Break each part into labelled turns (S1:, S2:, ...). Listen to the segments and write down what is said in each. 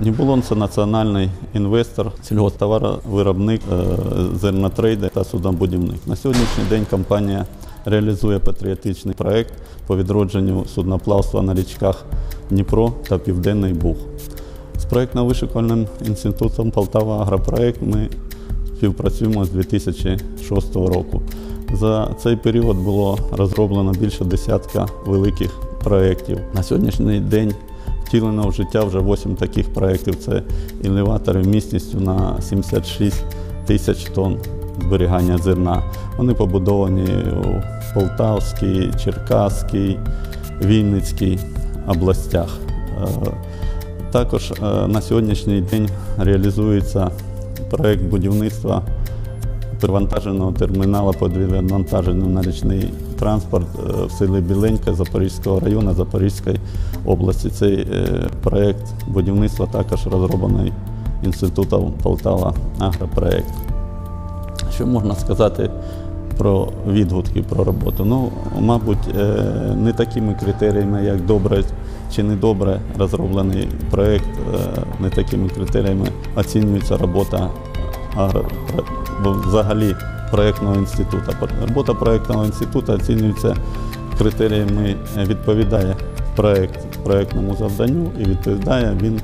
S1: Нібулон це національний інвестор, сільгосптоваровиробник, е, зернотрейдер та суднобудівник. На сьогоднішній день компанія реалізує патріотичний проект по відродженню судноплавства на річках Дніпро та Південний Буг. З проєктно-вишукувальним інститутом Полтава Агропроект ми співпрацюємо з 2006 року. За цей період було розроблено більше десятка великих проєктів. На сьогоднішній день втілено в життя вже 8 таких проєктів. Це елеватори міцністю на 76 тисяч тонн зберігання зерна. Вони побудовані у Полтавській, Черкаській, Вінницькій областях. Е, Також е, на сьогоднішній день реалізується проєкт будівництва перевантаженого терміналу по відвантаженню на річний транспорт е, в селі Біленька Запорізького району Запорізької області. Цей е, проєкт будівництва також розроблений інститутом Полтава Агропроєкт. Що можна сказати про відгуки про роботу? Ну, мабуть, е, не такими критеріями, як добре чи недобре розроблений проєкт, е, не такими критеріями оцінюється робота взагалі проєктного інституту. Робота проєктного інституту оцінюється критеріями, відповідає проєкт проєктному завданню і відповідає він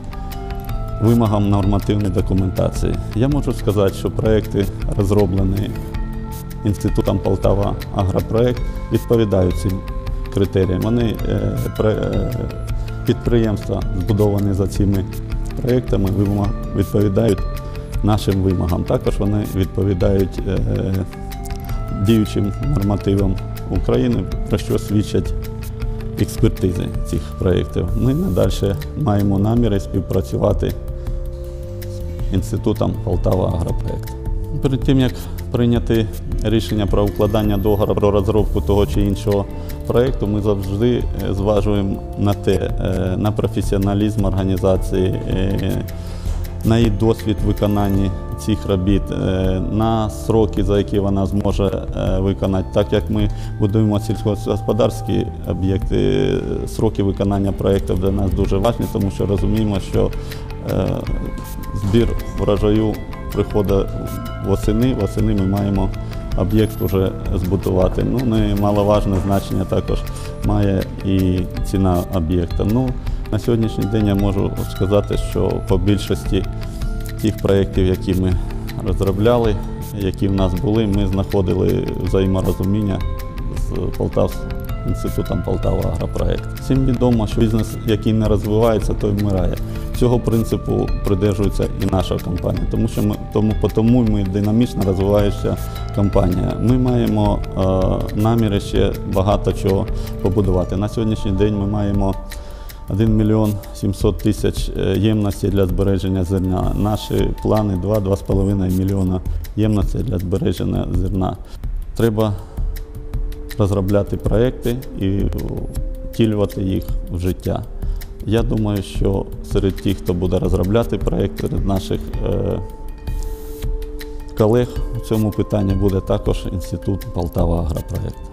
S1: вимогам нормативної документації. Я можу сказати, що проекти, розроблені Інститутом Полтава Агропроект, відповідають цим критеріям. Вони е, е, підприємства, збудовані за цими проектами, відповідають нашим вимогам. Також вони відповідають е, діючим нормативам України, про що свідчать експертизи цих проєктів. Ми надалі маємо наміри співпрацювати з інститутом Полтава Агропроект. Перед тим як прийняти рішення про укладання договору про розробку того чи іншого проєкту, ми завжди е, зважуємо на те, е, на професіоналізм організації, е, на її досвід виконання цих робіт, е, на сроки, за які вона зможе е, виконати. Так як ми будуємо сільськогосподарські об'єкти, е, сроки виконання проєктів для нас дуже важливі, тому що розуміємо, що збір врожаю приходить восени. Восени ми маємо об'єкт вже збудувати. Ну, немаловажне значення також має і ціна об'єкта. Ну, на сьогоднішній день я можу сказати, що по більшості тих проєктів, які ми розробляли, які в нас були, ми знаходили взаєморозуміння з Полтавським інститутом Полтава Агропроект. Всім відомо, що бізнес, який не розвивається, той вмирає. Цього принципу придержується і наша компанія, тому що ми тому, тому ми динамічно розвиваюча компанія. Ми маємо е, наміри ще багато чого побудувати. На сьогоднішній день ми маємо 1 мільйон 700 тисяч е, ємностей для збереження зерна. Наші плани 2-2,5 мільйона ємностей для збереження зерна. Треба розробляти проекти і втілювати їх в життя. Я думаю, що серед тих, хто буде розробляти проєкт, серед наших е, колег у цьому питанні буде також інститут Полтава Агропроект.